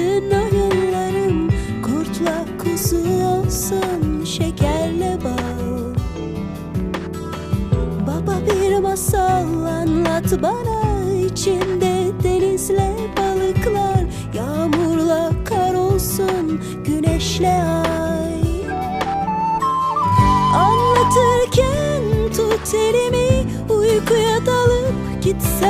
bütün oyunlarım Kurtla kuzu olsun şekerle bal. Baba bir masal anlat bana içinde denizle balıklar Yağmurla kar olsun güneşle ay. Anlatırken tut elimi Uykuya dalıp gitsem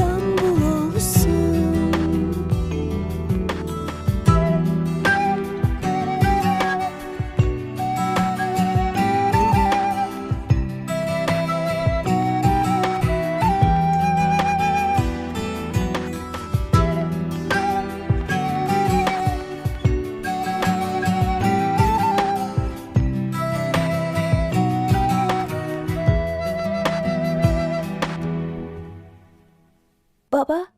Baba